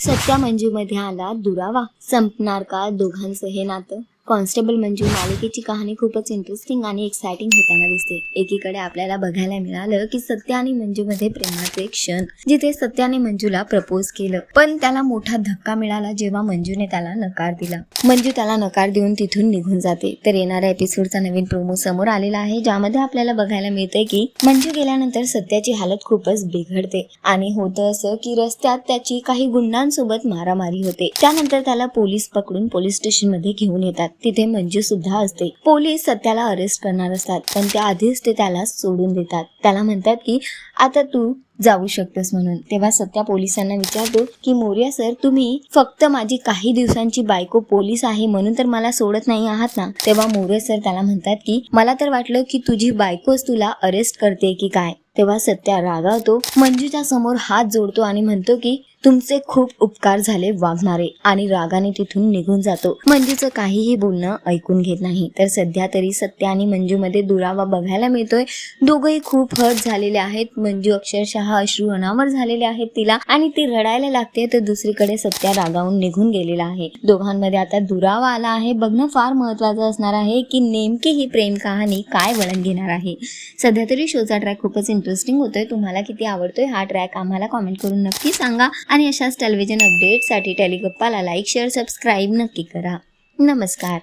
सत्या मंजूमध्ये आला दुरावा. संपणार का दोघांचं हे नातं. कॉन्स्टेबल मंजू मालिकेची कहाणी खूपच इंटरेस्टिंग आणि एक्साइटिंग होताना दिसते. एकीकडे आपल्याला बघायला मिळालं की सत्या आणि मंजूमध्ये प्रेमाचे क्षण जिथे सत्याने मंजूला प्रपोज केलं. पण त्याला मोठा धक्का मिळाला जेव्हा मंजूने त्याला नकार दिला. मंजू त्याला नकार देऊन तिथून निघून जाते. तर येणाऱ्या एपिसोडचा नवीन प्रोमो समोर आलेला आहे ज्यामध्ये आपल्याला बघायला मिळतंय की मंजू गेल्यानंतर सत्याची हालत खूपच बिघडते. आणि होतं असं की रस्त्यात त्याची काही गुंडांसोबत मारामारी होते. त्यानंतर त्याला पोलीस पकडून पोलीस स्टेशनमध्ये घेऊन येतात. तिथे मंजू सुद्धा असते. पोलीस सत्याला अरेस्ट करणार असतात पण त्याआधीच ते त्याला सोडून देतात. त्याला म्हणतात की आता तू जाऊ शकतोस म्हणून. तेव्हा सत्या पोलिसांना विचारतो की मोर्या सर तुम्ही फक्त माझी काही दिवसांची बायको पोलीस आहे म्हणून तर मला सोडत नाही आहात ना? तेव्हा मोर्या सर त्याला म्हणतात की मला तर वाटलं की तुझी बायकोच तुला अरेस्ट करते की काय? तेव्हा सत्या रागावतो मंजूच्या समोर हात जोडतो आणि म्हणतो की तुमचे खूप उपकार झाले वागणारे आणि रागाने तिथून निघून जातो. मंजूचं काहीही बोलणं ऐकून घेत नाही. तर सध्या तरी सत्य आणि मंजूमध्ये दुरावा बघायला मिळतोय. दोघंही खूप हर्ट झालेले आहेत. मंजू अक्षरशः अश्रू अनावर झालेले आहेत तिला आणि ती रडायला लागते तर दुसरीकडे सत्या रागावून निघून गेलेला आहे. दोघांमध्ये आता दुरावा आला आहे. बघणं फार महत्वाचं असणार आहे की नेमकी ही प्रेम कहाणी काय वळण घेणार आहे. सध्या तरी शोचा ट्रॅक खूपच इंटरेस्टिंग होतोय. तुम्हाला किती आवडतोय हा ट्रॅक आम्हाला कॉमेंट करून नक्की सांगा. आणि अशाच टेलिव्हिजन अपडेटसाठी टेलिगप्पाला लाईक शेअर सबस्क्राईब नक्की करा. नमस्कार.